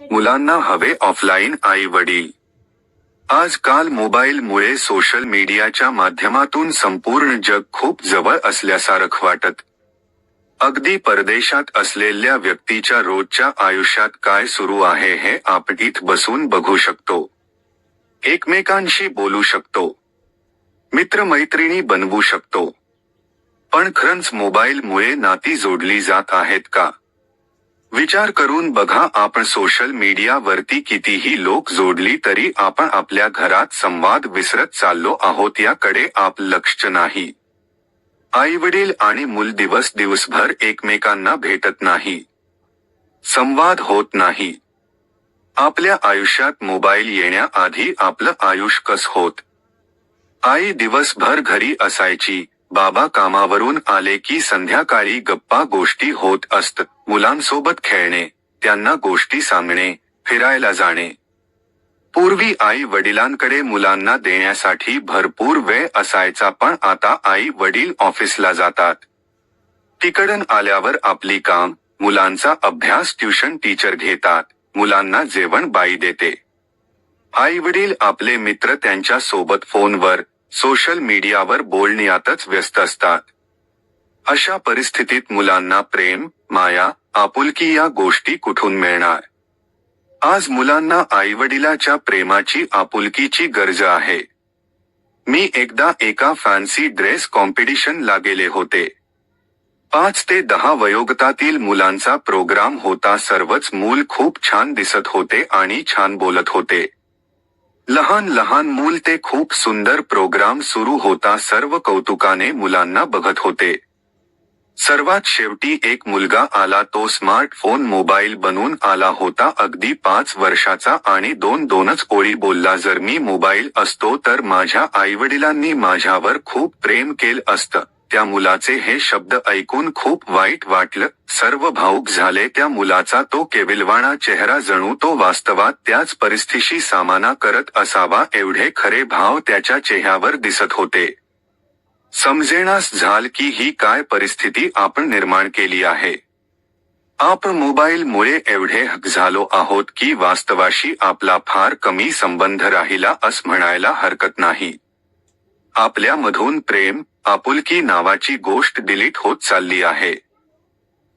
मुलांना हवे ऑफलाईन आई वडील. आजकाल मोबाईलमुळे सोशल मीडियाच्या माध्यमातून संपूर्ण जग खूप जवळ असल्यासारखं वाटत. अगदी परदेशात असलेल्या व्यक्तीच्या रोजच्या आयुष्यात काय सुरू आहे हे आपण इथ बसून बघू शकतो. एकमेकांशी बोलू शकतो. मित्रमैत्रिणी बनवू शकतो. पण खरंच मोबाईलमुळे नाती जोडली जात आहेत का? विचार करून बघा आपण सोशल मीडियावरती कितीही लोक जोडली तरी आपण आपल्या घरात संवाद विसरत चाललो आहोत याकडे आप लक्ष नाही. आई वडील आणि मूल दिवस दिवसभर एकमेकांना भेटत नाही. संवाद होत नाही. आपल्या आयुष्यात मोबाईल येण्याआधी आपलं आयुष्य कस होत? आई दिवसभर घरी असायची. बाबा कामावरून आले की संध्याकाळी गप्पा गोष्टी होत असत. मुलांसोबत खेळणे त्यांना गोष्टी सांगणे फिरायला जाणे. पूर्वी आई वडिलांकडे मुलांना देण्यासाठी भरपूर वेळ असायचा पण आता आई वडील ऑफिसला जातात. तिकडून आल्यावर आपली काम मुलांचा अभ्यास ट्युशन टीचर घेतात मुलांना जेवण बाई देते. आई वडील आपले मित्र त्यांच्यासोबत फोनवर सोशल मीडियावर बोलण्यातच व्यस्त असतात. अशा परिस्थितीत मुलांना प्रेम माया आपुलकी या गोष्टी कुठून मिळणार? आज मुलांना आईवडिलाच्या प्रेमाची आपुलकीची गरज आहे. मी एकदा एका फॅन्सी ड्रेस कॉम्पिटिशनला गेले होते. पाच ते दहा वयोगतातील मुलांचा प्रोग्राम होता सर्वच मूल खूप छान दिसत होते आणि छान बोलत होते. लहान लहान मूल ते खूप सुंदर प्रोग्राम सुरू होता सर्व कौतुकाने मुलांना बघत होते. सर्वात शेवटी एक मुलगा आला तो स्मार्टफोन मोबाईल बनून आला होता. अगदी पाच वर्षाचा आणि दोन दोनच ओळी बोलला जर मी मोबाईल असतो तर माझ्या आईवडिलांनी माझ्यावर खूप प्रेम केलं असतं. त्या मुलाचे हे शब्द ऐकून खूप वाईट वाटलं. सर्व भाऊक झाले त्या मुलाचा तो केविलवाणा चेहरा जणू तो वास्तवात त्याच परिस्थितीशी सामना करत असावा एवढे खरे भाव त्याच्या चेहऱ्यावर दिसत होते. समजेनास झाल की ही काय परिस्थिती आपण निर्माण केली आहे. आपण मोबाईलमुळे एवढे हक झालो आहोत की वास्तवाशी आपला फार कमी संबंध राहिला अस म्हणायला हरकत नाही. आपल्यामधून प्रेम आपुलकी नावाची गोष्ट डिलीट होत चालली आहे.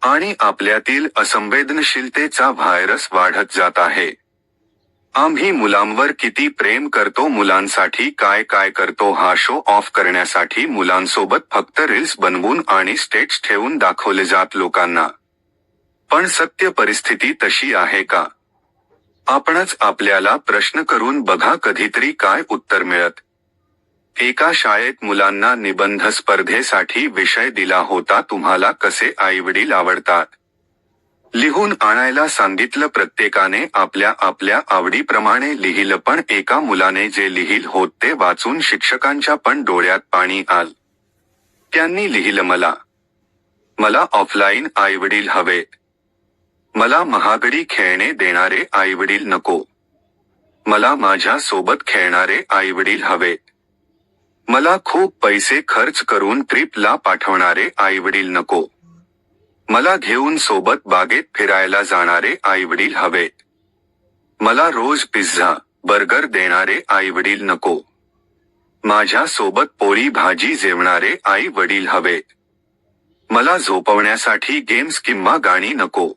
आणि आपल्यातील असंवेदनशीलतेचा व्हायरस वाढत जात आहे. आम्ही मुलांवर किती प्रेम करतो मुलांसाठी काय काय करतो हा शो ऑफ करण्यासाठी मुलांसोबत फक्त रील्स बनवून आणि स्टेट्स ठेवून दाखवले जात लोकांना. पण सत्य परिस्थिती तशी आहे का? आपणच आपल्याला प्रश्न करून बघा कधीतरी काय उत्तर मिळत. एका शाळेत मुलांना निबंध स्पर्धेसाठी विषय दिला होता तुम्हाला कसे आईवडील आवडतात? लिहून आणायला सांगितलं प्रत्येकाने आपल्या आपल्या आवडीप्रमाणे लिहिलं पण एका मुलाने जे लिहिल होत ते वाचून शिक्षकांच्या पण डोळ्यात पाणी आल. त्यांनी लिहिलं मला मला ऑफलाईन आईवडील हवे. मला महागडी खेळणे देणारे आईवडील नको. मला माझ्या सोबत खेळणारे आईवडील हवेत मला खूप पैसे खर्च करून ट्रिपला पाठवणारे आईवडील नको. मला घेऊन सोबत बागेत फिरायला जाणारे आईवडील हवेत. मला रोज पिझ्झा बर्गर देणारे आईवडील नको. माझ्या सोबत पोळी भाजी जेवणारे आई वडील हवेत. मला झोपवण्यासाठी गेम्स किंवा गाणी नको.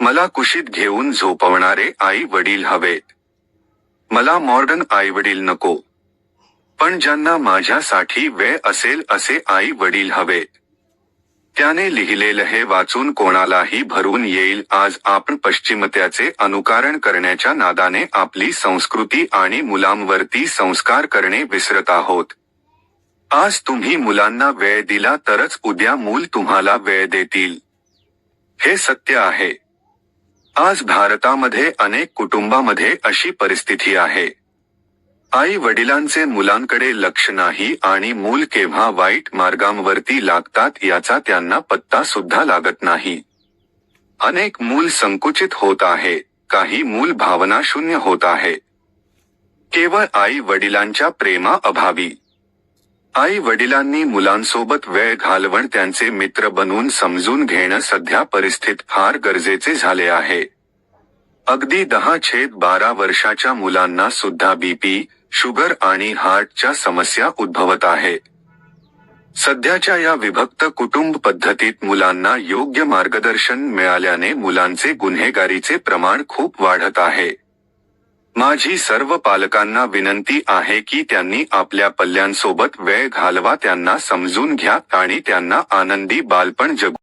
मला कुशीत घेऊन झोपवणारे आई वडील हवेत. मला मॉडर्न आई वडील नको. पण ज्यांना माझ्यासाठी वेळ असेल असे आई वडील हवेत त्याने लिहिलेलं हे वाचून कोणालाही भरून येईल. आज आपण पश्चिमत्याचे अनुकरण करण्याच्या नादाने आपली संस्कृती आणि मुलांवरती संस्कार करणे विसरत आहोत. आज तुम्ही मुलांना वेळ दिला तरच उद्या मूल तुम्हाला वेळ देतील. हे सत्य आहे. आज भारतामध्ये अनेक कुटुंबामध्ये अशी परिस्थिती आहे. आई वडिलांचे मुलांकडे लक्ष नाही आणि मूल केव्हा वाईट मार्गांवरती लागतात याचा त्यांना पत्ता सुद्धा लागत नाही. अनेक मूल संकुचित होत आहे काही मूल भावना शून्य होत आहे. केवळ आई वडिलांच्या प्रेमा अभावी. आई वडिलांनी मुलांसोबत वेळ घालवण त्यांचे मित्र बनवून समजून घेणं सध्या परिस्थित फार गरजेचे झाले आहे. अगदी दहा छेद बारा वर्षाच्या मुलांना सुद्धा बीपी शुगर आणि हार्टच्या समस्या उद्भवत आहे. सध्याच्या या विभक्त कुटुंब पद्धतीत मुलांना योग्य मार्गदर्शन मिळाल्याने मुलांचे गुन्हेगारीचे प्रमाण खूप वाढत आहे. माझी सर्व पालकांना विनंती आहे की त्यांनी आपल्या पल्ल्यांसोबत वेळ घालवा त्यांना समजून घ्या आणि त्यांना आनंदी बालपण जगू.